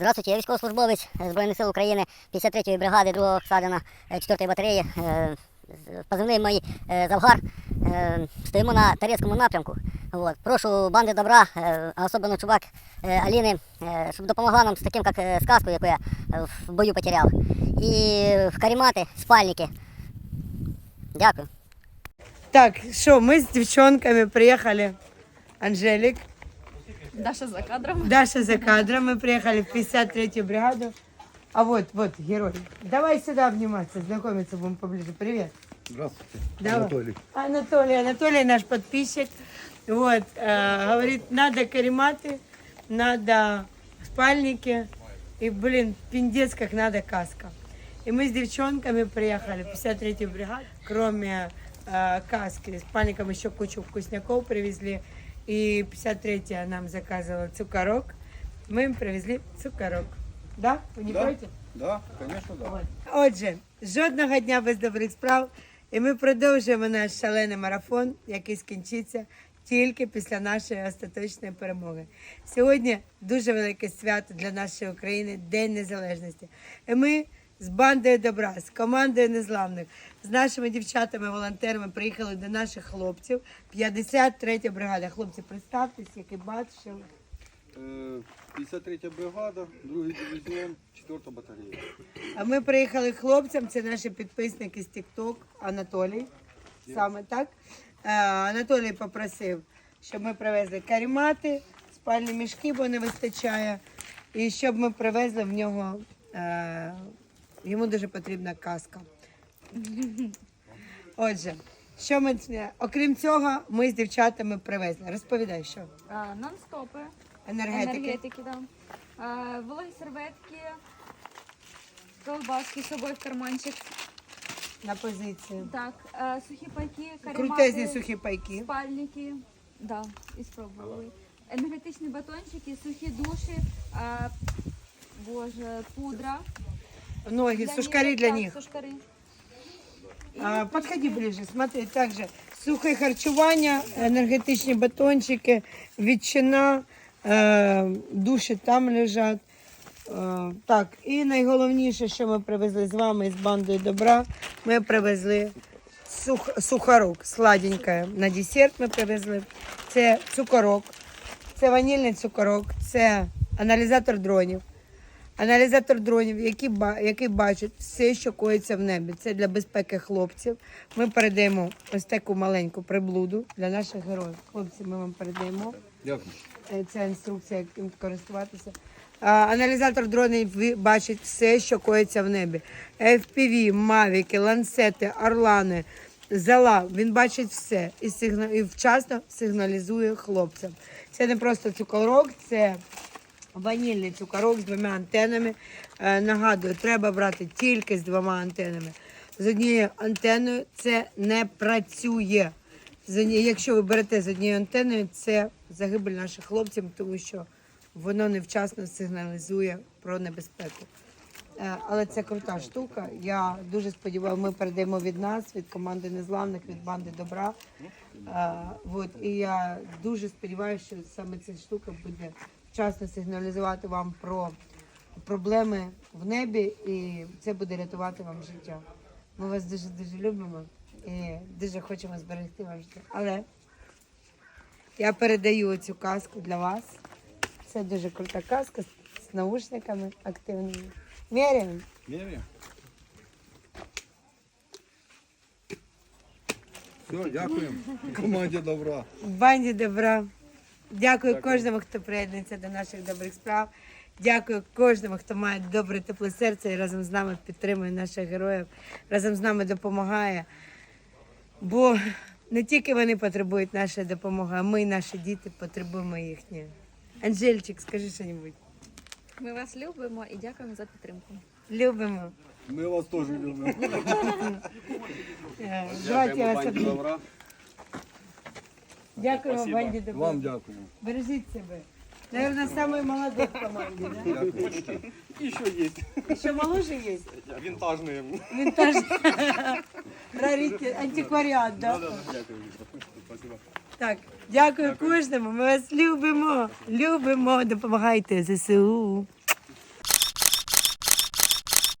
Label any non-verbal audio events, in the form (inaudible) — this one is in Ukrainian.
Здравствуйте, я військовослужбовець Збройних сил України 53-ї бригади 2-го Садина 4-ї батареї. Е, Позивний мій е, Завгар. Е, Стоїмо на Тарецькому напрямку. От. Прошу банди добра, а особливо чувак Аліни, щоб допомогла нам з таким, як сказку, яку я в бою потеряв. І карімати, спальники. Дякую. Так, що, ми з дівчонками приїхали. Анжелік, Даша за кадром. Даша за кадром. Мы приехали в 53-ю бригаду. А вот, вот, герой. Давай сюда обниматься, знакомиться будем поближе. Привет. Здравствуйте, Давай. Анатолий. Анатолий, Анатолий наш подписчик. Вот, э, говорит, надо карематы, надо спальники. И, блин, пиндец, как надо каска. И мы с девчонками приехали в 53-ю бригаду. Кроме э, каски, спальникам еще кучу вкусняков привезли. И 53-я нам заказывала цукорок. Мы им привезли цукорок. Да? Вы не Да. против? Да, конечно, да. От. Отже, жодного дня без добрих справ. І ми продовжуємо наш шалений марафон, який скінчиться тільки після нашої остаточної перемоги. Сьогодні дуже велике свято для нашої України День Незалежності. І ми з бандою добра, з командою незламних, з нашими дівчатами-волонтерами приїхали до наших хлопців. 53 бригада. Хлопці, представтесь, який бачили. Е, 53 бригада, другий дивізіон, 4 батарея. А ми приїхали хлопцям, це наші підписники з TikTok, Анатолій. Саме так. Е, Анатолій попросив, щоб ми привезли карімати, спальні мішки, бо не вистачає. І щоб ми привезли в нього, е, йому дуже потрібна каска. Отже, що ми, окрім цього, ми з дівчатами привезли. Розповідай, що? А, Нон-стопи. Енергетики. Енергетики, да. А, Вологі серветки. Колбаски з собою в карманчик. На позицію. Так, а, сухі пайки, каремати. Крутезні сухі пайки. Спальники. Да, і спробували. Енергетичні батончики, сухі душі. А, боже, пудра. Ноги, для так, них. Сушкари. А, Подходи ближе, смотри, также сухе харчування, енергетичні батончики, ветчина, е, душі там лежать. Е, так, і найголовніше, що ми привезли з вами з бандою добра, ми привезли сух, сухарок, сладеньке. На десерт ми привезли. Це цукорок, це ванільний цукорок, це аналізатор дронів. Аналізатор дронів, який, який бачить все, що коїться в небі. Це для безпеки хлопців. Ми передаємо ось таку маленьку приблуду для наших героїв. Хлопці, ми вам передаємо. Дякую. Це інструкція, яким користуватися. Аналізатор дронів бачить все, що коїться в небі. FPV, мавіки, ланцети, орлани, зала. Він бачить все і, сигна... і вчасно сигналізує хлопцям. Це не просто цукорок, це ванільний цукорок з двома антенами. Е, нагадую, треба брати тільки з двома антенами. З однією антеною це не працює. Якщо ви берете з однією антеною, це загибель наших хлопців, тому що воно невчасно сигналізує про небезпеку. Е, Але це крута штука. Я дуже сподіваюся, ми передаємо від нас, від команди незламних, від банди добра. Е, от, і я дуже сподіваюся, що саме ця штука буде вчасно сигналізувати вам про проблеми в небі, і це буде рятувати вам життя. Ми вас дуже дуже любимо і дуже хочемо зберегти вам життя. Але я передаю цю казку для вас. Це дуже крута казка з, наушниками активними. Міряємо. Міряємо. Все, дякуємо. Команді добра. банді добра. Дякую Дякую. кожному, хто приєднується до наших добрих справ. Дякую кожному, хто має добре тепле серце і разом з нами підтримує наших героїв, разом з нами допомагає. Бо не тільки вони потребують нашої допомоги, а ми, наші діти, потребуємо їхньої. Анжельчик, скажи щось. Ми вас любимо і дякуємо за підтримку. Любимо. Ми вас теж любимо. (laughs) Е, Давайте я вас добра. Дякуємо банді добра. Вам дякуємо. Бережіть себе. Наверное, самый молодой в команде, да? Еще есть. Еще моложе есть? Винтажные. Винтаж. (laughs) Раритет, антикваріат, да? Дякую. Спасибо. Так, дякую кожному. Ми вас любимо. Любимо. Допомагайте ЗСУ.